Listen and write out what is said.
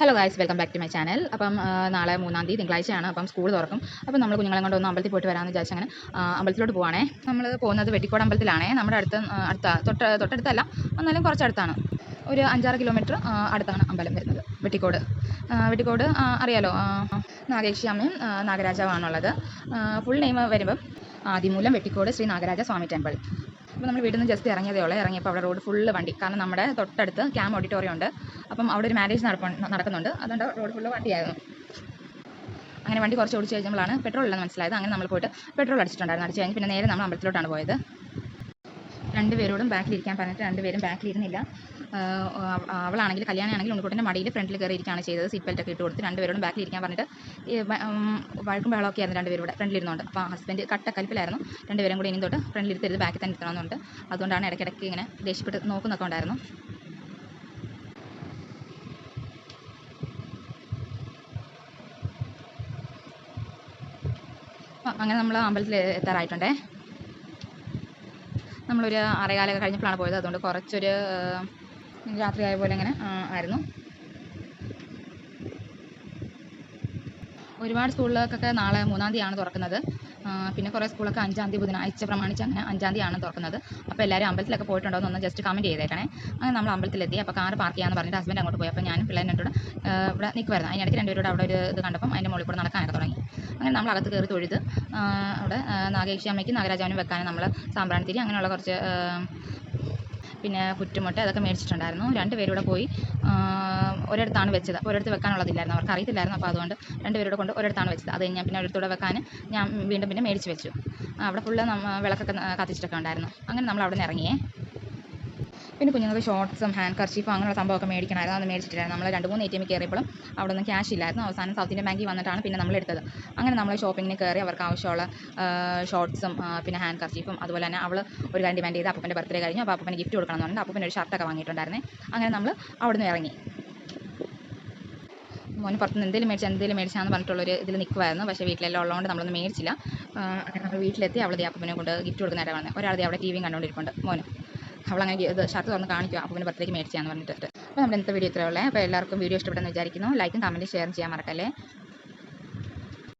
Hello guys welcome back to my channel അപ്പം നാളെ മൂന്നാം തീയതി തിങ്കളാഴ്ചയാണ്. അപ്പം സ്കൂൾ തുറക്കും. അപ്പം നമ്മൾ കുഞ്ഞുങ്ങളെ കൊണ്ട് ഒന്ന് അമ്പലത്തിൽ പോയിട്ട് വരാമെന്ന് വിചാരിച്ചു അങ്ങനെ അമ്പലത്തിലോട്ട് പോവാണേ. നമ്മൾ പോകുന്നത് വെട്ടിക്കോട് അമ്പലത്തിലാണേ. നമ്മുടെ അടുത്ത് അടുത്ത തൊട്ട് തൊട്ടടുത്തല്ല. എന്നാലും കുറച്ചടുത്താണ്. ഒരു അഞ്ചാറ് കിലോമീറ്റർ അടുത്താണ് അമ്പലം വരുന്നത്. വെട്ടിക്കോട്. വെട്ടിക്കോട് അറിയാലോ നാഗേക്ഷി അമ്മയും നാഗരാജാവാണുള്ളത്. ഫുൾ നെയിം വരുമ്പം ആദിമൂലം വെട്ടിക്കോട് ശ്രീ നാഗരാജ സ്വാമി ടെമ്പിൾ അപ്പോൾ നമ്മൾ വീട്ടിൽ നിന്ന് ജസ്റ്റ് ഇറങ്ങിയതേ ഉള്ളൂ. ഇറങ്ങിയപ്പോൾ അവിടെ റോഡ് ഫുള്ള് വണ്ടി. കാരണം നമ്മുടെ തൊട്ടടുത്ത് ക്യാം ഓഡിറ്റോറിയം ഉണ്ട്. അപ്പം അവിടെ ഒരു മാരേജ് നടക്കുന്നുണ്ട്. അതുകൊണ്ട് റോഡ് ഫുള്ള് വണ്ടിയായിരുന്നു. അങ്ങനെ വണ്ടി കുറച്ച് ഓടിച്ച് കഴിഞ്ഞപ്പോഴാണ് പെട്രോൾ ഇല്ലെന്ന് മനസ്സിലായത്. അങ്ങനെ നമ്മൾ പോയിട്ട് പെട്രോൾ അടിച്ചിട്ടുണ്ടായിരുന്നു. അടിച്ച് കഴിഞ്ഞ് പിന്നെ നേരെ നമ്മൾ അമ്പലത്തിലോട്ടാണ് പോയത്. രണ്ടുപേരോടും ബാക്കിലിരിക്കാൻ പറഞ്ഞിട്ട് രണ്ടുപേരും ബാക്കിലിരുന്നില്ല. അവളാണെങ്കിൽ കല്യാണിയാണെങ്കിൽ ഉണ്ണിക്കുട്ടന്റെ മടിയിൽ ഫ്രണ്ടിൽ കയറി ഇരിക്കുകയാണ് ചെയ്തത്. സീറ്റ് ബെൽറ്റ് ഒക്കെ ഇട്ട് കൊടുത്ത് രണ്ടുപേരോടും ബാക്കിലിരിക്കാൻ പറഞ്ഞിട്ട് വഴക്കും ബഹളമൊക്കെ ആയിരുന്നു രണ്ടുപേരും കൂടെ ഫ്രണ്ടിലിരുന്നുണ്ട്. അപ്പോൾ ഹസ്ബൻഡ് കട്ട കലിപ്പിലായിരുന്നു രണ്ടുപേരും കൂടി ഇനി തൊട്ട് ഫ്രണ്ടിലിരുത്തരുത് ബാക്കിൽ തന്നെ ഇരുത്തണമെന്നുണ്ട്. അതുകൊണ്ടാണ് ഇടയ്ക്കിടയ്ക്ക് ഇങ്ങനെ ദേഷ്യപ്പെട്ട് നോക്കുന്നൊക്കെ ഉണ്ടായിരുന്നു. അങ്ങനെ നമ്മൾ അമ്പലത്തിൽ എത്താറായിട്ടുണ്ടേ. നമ്മളൊരു ആറേകാലൊക്കെ കഴിഞ്ഞപ്പോഴാണ് പോയത്. അതുകൊണ്ട് കുറച്ചൊരു രാത്രിയായ പോലെ ഇങ്ങനെ ആയിരുന്നു. ഒരുപാട് സ്കൂളുകൾക്കൊക്കെ നാളെ മൂന്നാം തീയതിയാണ് തുറക്കുന്നത്. പിന്നെ കുറേ സ്കൂളൊക്കെ അഞ്ചാം തീയതി ബുധനാഴ്ച പ്രമാണിച്ച് അങ്ങനെ അഞ്ചാം തീയതി ആണ് തുറക്കുന്നത്. അപ്പോൾ എല്ലാവരും അമ്പലത്തിലൊക്കെ പോയിട്ടുണ്ടോ എന്നൊന്ന് ജസ്റ്റ് കമന്റ് ചെയ്തേക്കണേ. അങ്ങനെ നമ്മൾ അമ്പലത്തിലെത്തി. അപ്പോൾ കാർ പാർക്ക് ചെയ്യാമെന്ന് പറഞ്ഞിട്ട് ഹസ്ബൻഡ് അങ്ങോട്ട് പോയി. അപ്പോൾ ഞാനും പിള്ളേരും കൂടെ ഇവിടെ നിൽക്കുമായിരുന്നു അതിനിടയ്ക്ക് രണ്ടുപേരോട് അവിടെ ഒരു ഇത് കണ്ടപ്പം അതിന്റെ മുകളിൽ കൂടെ നടക്കാനൊക്കെ തുടങ്ങി. അങ്ങനെ നമ്മൾ അകത്ത് കയറി തൊഴുത് അവിടെ നാഗേക്ഷി അമ്മയ്ക്കും നാഗരാജാവിനും വെക്കാനും നമ്മൾ സാമ്പ്രാണിത്തിരി അങ്ങനെയുള്ള കുറച്ച് പിന്നെ പുറ്റുമുട്ട അതൊക്കെ മേടിച്ചിട്ടുണ്ടായിരുന്നു. രണ്ടുപേരും കൂടെ പോയി ഒരിടത്താണ് വെച്ചത്. ഒരിടത്ത് വെക്കാനുള്ളതില്ലായിരുന്നു. അവർക്ക് അറിയത്തില്ലായിരുന്നു. അപ്പോൾ അതുകൊണ്ട് രണ്ടുപേരുടെ കൊണ്ട് ഒരിടത്താണ് വെച്ചത്. അത് ഞാൻ പിന്നെ ഒരിടത്തൂടെ വെക്കാൻ ഞാൻ വീണ്ടും പിന്നെ മേടിച്ച് വെച്ചു. അവിടെ ഫുള്ള് വിളക്കൊക്കെ കത്തിച്ചിട്ടൊക്കെ ഉണ്ടായിരുന്നു. അങ്ങനെ നമ്മൾ അവിടെ നിന്ന് ഇറങ്ങിയേ പിന്നെ കുഞ്ഞുങ്ങൾക്ക് ഷോർട്ട്സും ഹാൻഡ് കർച്ചീഫും അങ്ങനെയുള്ള സംഭവമൊക്കെ മേടിക്കണമായിരുന്നു. അത് മേടിച്ചിട്ടില്ലായിരുന്നു. നമ്മൾ രണ്ട് മൂന്ന് എ ടി എമ്മിൽ കയറിയപ്പോഴും അവിടെ ഒന്നും ക്യാഷ് ഇല്ലായിരുന്നു. അവസാനം സൗത്ത് ഇന്ത്യൻ ബാങ്കിൽ വന്നിട്ടാണ് പിന്നെ നമ്മൾ എടുത്തത്. അങ്ങനെ നമ്മൾ ഷോപ്പിങ്ങിന് കയറി അവർക്ക് ആവശ്യമുള്ള ഷോർട്ട്സും പിന്നെ ഹാൻഡ് കർച്ചീഫും അതുപോലെ തന്നെ അവൾ ഒരു കാര്യം ഡിമാൻഡ് ചെയ്ത് അപ്പന്റെ ബർത്ത്ഡേ കഴിഞ്ഞു. അപ്പോൾ അപ്പന്റെ ഗിഫ്റ്റ് കൊടുക്കണം എന്നുണ്ട് അപ്പന് ഒരു ഷർട്ടൊക്കെ വാങ്ങിയിട്ടുണ്ടായിരുന്നേ. അങ്ങനെ നമ്മൾ അവിടെ നിന്ന് ഇറങ്ങി. മോന് പുറത്തുനിന്ന് എന്തെങ്കിലും മേടിച്ചാൽ എന്തെങ്കിലും മേടിച്ചാന്ന് പറഞ്ഞിട്ടുള്ളൊരു ഇതിൽ നിൽക്കുമായിരുന്നു പക്ഷേ വീട്ടിലെല്ലാം ഉള്ളതുകൊണ്ട് നമ്മളൊന്നും മേടിച്ചില്ല. അങ്ങനെ നമ്മൾ വീട്ടിലെത്തി അവൾ അപ്പനെ കൊണ്ട് ഗിഫ്റ്റ് കൊടുക്കുന്നതായിട്ട് വന്നത് ഒരാൾ അവിടെ ടി വിയും കണ്ടുകൊണ്ടിരിക്കുന്നത് മോന്. അവളങ്ങനെ ഇത് ഷർട്ട് തുറന്ന് കാണിക്കുക അപ്പനെ ബർത്ത്ഡേക്ക് മേടിച്ചാന്ന് പറഞ്ഞിട്ട് അപ്പോൾ നമ്മുടെ ഇന്നത്തെ വീഡിയോ ഇത്രയേ ഉള്ളേ. അപ്പോൾ എല്ലാവർക്കും വീഡിയോ ഇഷ്ടപ്പെട്ടെന്ന് വിചാരിക്കുന്നു. ലൈക്കും കമന്റും ഷെയർ ചെയ്യാൻ മറക്കല്ലേ.